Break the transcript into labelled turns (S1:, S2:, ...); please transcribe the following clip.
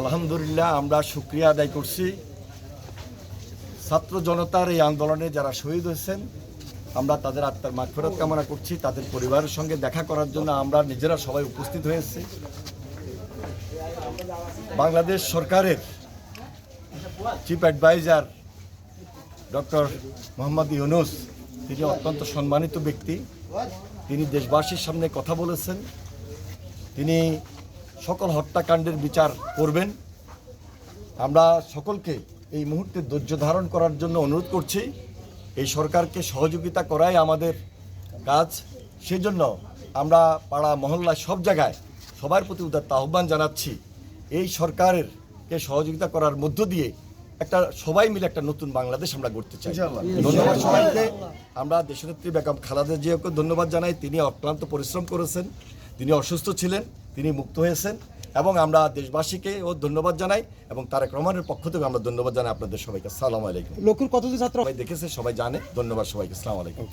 S1: আলহামদুলিল্লাহ, আমরা শুক্রিয়া আদায় করছি। ছাত্র জনতার এই আন্দোলনে যারা শহীদ হয়েছেন, আমরা তাদের আত্মার মাগফেরত কামনা করছি। তাদের পরিবারের সঙ্গে দেখা করার জন্য আমরা নিজেরা সবাই উপস্থিত হয়েছি। বাংলাদেশ সরকারের chief adviser doctor Mohammad Yunus, তিনি অত্যন্ত সম্মানিত ব্যক্তি। তিনি দেশবাসীর সামনে কথা বলেছেন। তিনি সকল হত্যাকাণ্ডের বিচার করবেন। আমরা সকলকে এই মুহূর্তে ধৈর্য ধারণ করার জন্য অনুরোধ করছি এই সরকারকে সহযোগিতা করাই আমাদের কাজ। সেজন্য আমরা পাড়া মহল্লায় সব জায়গায় সবার প্রতি উদাত্ত আহ্বান জানাচ্ছি এই সরকারের কে সহযোগিতা করার মধ্য দিয়ে একটা সবাই মিলে একটা নতুন বাংলাদেশ আমরা গড়তে চাই। ধন্যবাদ সবাইকে। আমরা দেশনেত্রী বেগম খালাদা জিয়াকে ধন্যবাদ জানাই। তিনি অক্লান্ত পরিশ্রম করেছেন তিনি অসুস্থ ছিলেন। তিনি মুক্ত হয়েছেন এবং আমরা দেশবাসীকে ও ধন্যবাদ জানাই এবং তারেক রহমানের পক্ষ থেকে আমরা ধন্যবাদ জানাই আপনাদের সবাইকে। সালাম আলাইকুম।
S2: লক্ষ্মীর কতজন ছাত্র
S1: সবাই দেখেছে সবাই জানে। ধন্যবাদ সবাইকে। সালাম আলাইকুম।